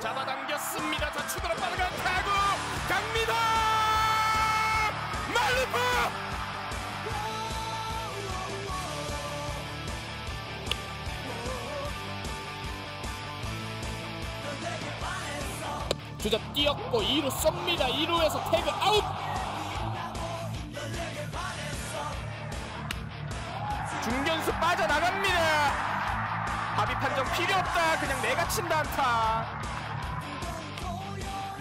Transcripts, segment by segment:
잡아당겼습니다. 좌측으로 빠르간 타구 강민호 말루프 주자 뛰었고 2루 쏩니다. 2루에서 태그 아웃. 중견수 빠져나갑니다. 합의 판정 필요 없다. 그냥 내가 친다 안타.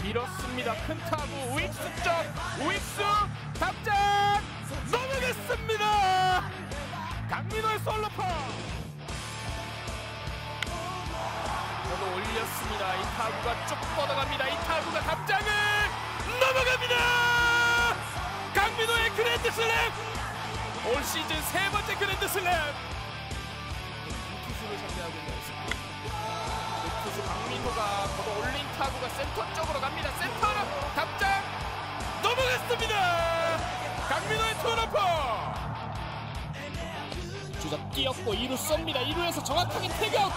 밀었습니다. 큰 타구 우익수 쪽 우익수 답장 넘어갔습니다. 강민호의 솔로퍼. 저도 올렸습니다. 이 타구가 쭉 뻗어갑니다. 이 타구가 답장을 넘어갑니다. 강민호의 그랜드 슬램. 올 시즌 세 번째 그랜드 슬램. 투수를 상대하고 있는. 투수 강민호가 걷어 올린 타구가 센터 쪽으로 갑니다. 센터로 답장 넘어갔습니다. 강민호의 투러퍼. 주자 뛰었고 2루 쏩니다. 2루에서 정확하게 태그아웃.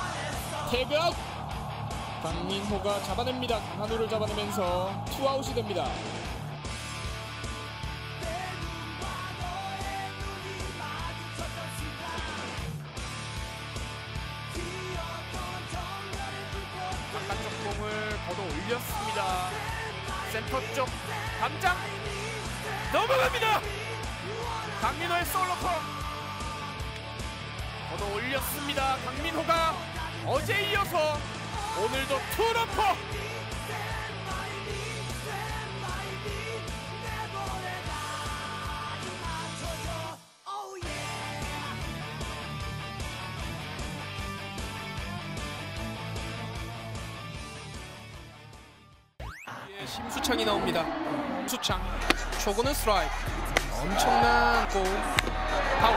태그아웃. 강민호가 잡아냅니다. 강한우를 잡아내면서 투아웃이 됩니다. 걷어 올렸습니다. 센터 쪽 담장 넘어갑니다. 강민호의 솔로퍼 걷어 올렸습니다. 강민호가 어제 이어서 오늘도 투러퍼 심수창이 나옵니다. 수창. 초구는 스트라이크. 엄청난 공 파울.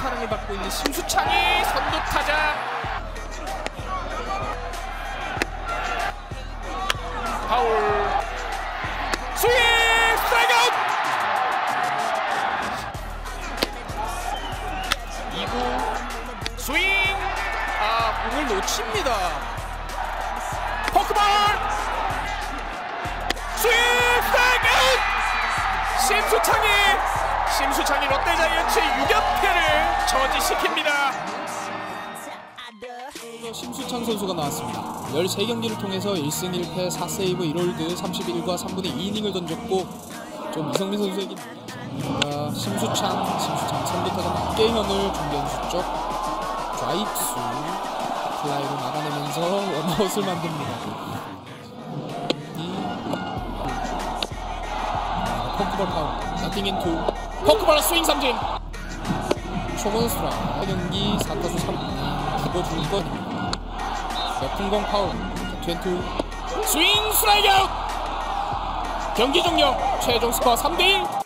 사랑을 받고 있는 심수창이 선두 타자. 파울. 스윙! 스트라이크 아웃! 2구. 스윙! 아 공을 놓칩니다. 포 크볼 스윙 스트라이크 아웃 심수창이 심수창이 롯데자이언츠의 6연패를 저지시킵니다. 심수창 선수가 나왔습니다. 13경기를 통해서 1승 1패 4세이브 1홀드 31과 3분의 2이닝을 던졌고 좀 이성민 선수에게 뭔가 심수창 심수창 3루타자 박계현을 중견수 쪽 좌익수 플라이로 막아내면서 원아웃을 만듭니다. 이 포크볼 파울 나띵 인투. 포크볼 스윙 삼진. 스트라이크 경기 4타수 3루 기고 주는 것 높은 공 파울. 트웬투. 스윙 아웃. 경기 종료. 최종 스코어 3대1